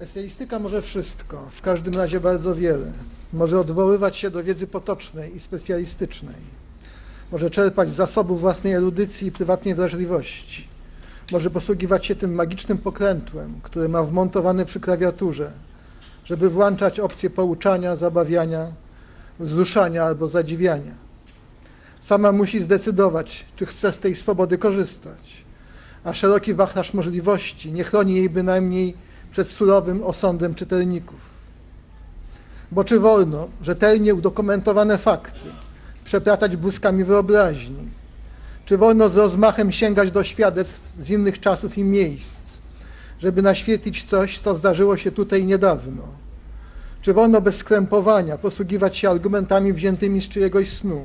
Eseistyka może wszystko, w każdym razie bardzo wiele. Może odwoływać się do wiedzy potocznej i specjalistycznej. Może czerpać z zasobów własnej erudycji i prywatnej wrażliwości. Może posługiwać się tym magicznym pokrętłem, które ma wmontowane przy klawiaturze, żeby włączać opcje pouczania, zabawiania, wzruszania albo zadziwiania. Sama musi zdecydować, czy chce z tej swobody korzystać, a szeroki wachlarz możliwości nie chroni jej bynajmniej przed surowym osądem czytelników. Bo czy wolno rzetelnie udokumentowane fakty przeplatać błyskami wyobraźni? Czy wolno z rozmachem sięgać do świadectw z innych czasów i miejsc, żeby naświetlić coś, co zdarzyło się tutaj niedawno? Czy wolno bez skrępowania posługiwać się argumentami wziętymi z czyjegoś snu?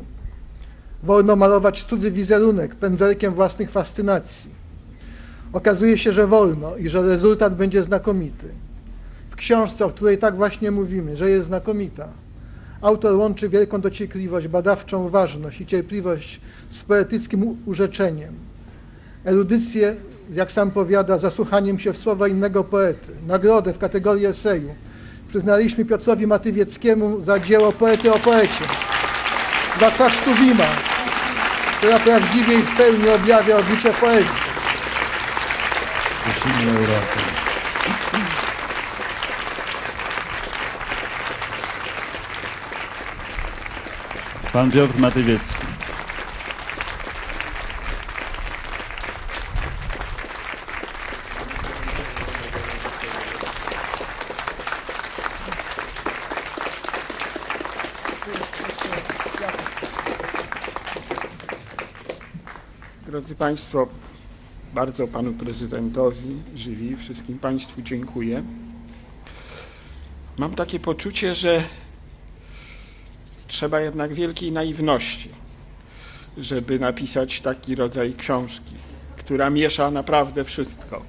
Wolno malować cudzy wizerunek pędzelkiem własnych fascynacji? Okazuje się, że wolno i że rezultat będzie znakomity. W książce, o której tak właśnie mówimy, że jest znakomita, autor łączy wielką dociekliwość, badawczą ważność i cierpliwość z poetyckim urzeczeniem. Erudycję, jak sam powiada, zasłuchaniem się w słowa innego poety. Nagrodę w kategorii eseju przyznaliśmy Piotrowi Matywieckiemu za dzieło poety o poecie. Za twarz Tuwima, która prawdziwie i w pełni objawia oblicze poezji. Prosimy laureatę. Pan Piotr Matywiecki. Drodzy Państwo, bardzo Panu Prezydentowi żywi, wszystkim Państwu dziękuję. Mam takie poczucie, że trzeba jednak wielkiej naiwności, żeby napisać taki rodzaj książki, która miesza naprawdę wszystko.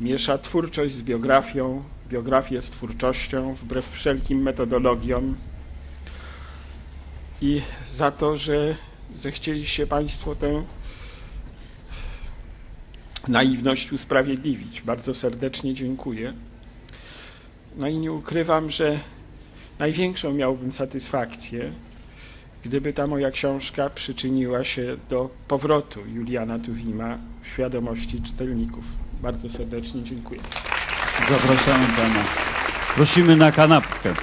Miesza twórczość z biografią, biografię z twórczością, wbrew wszelkim metodologiom. I za to, że zechcieliście Państwo tę naiwność usprawiedliwić. Bardzo serdecznie dziękuję. No i nie ukrywam, że największą miałbym satysfakcję, gdyby ta moja książka przyczyniła się do powrotu Juliana Tuwima w świadomości czytelników. Bardzo serdecznie dziękuję. Zapraszamy pana. Prosimy na kanapkę.